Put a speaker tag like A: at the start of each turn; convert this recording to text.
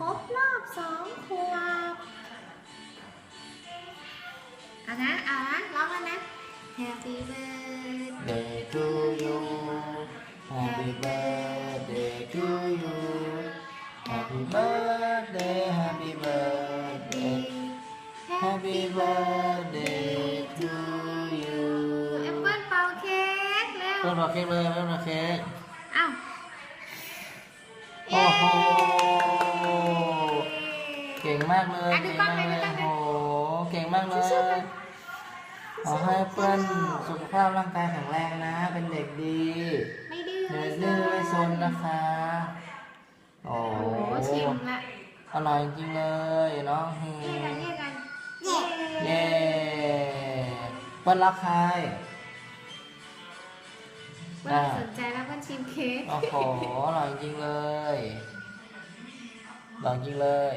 A: ครบรอบสองขวบเอานะเอานะร้องแล้วนะ Happy birthday
B: Day to you Happy birthday to you Happy birthday Happy birthday Happy birthday to you
A: แอปเปิ้ลเป่าเค้กเร็ว
B: เพิ่มรอเค้กเลยเพิ่มรอเค้ก
A: เอ้า
B: โเก่งมากเลย
A: อะดู
B: เก่ง
A: กล้อง
B: มาก
A: เล
B: เลยย
A: ดูกล้องเลย
B: โอ้โหเก่งมากเลย
A: สู้ๆกัน
B: ขอให้เพื่อนสุขภาพร่างกายแข็งแรงนะ เป็นเด็กดี
A: ไม่ดื้อ
B: เนื้อดื้อไม่ซนนะคะโอ้
A: โอ้โหชิมละ
B: อร่อยจริงเลยเนาะอืม
A: เย่กันเย่กันเย่
B: เย้เปิ้ลรักใคร
A: เปิ้ลสนใจแล้วเปิ้ลชิมเค้ก
B: โอ้โหอร่อยจริงเลยอร่อยจริงเลย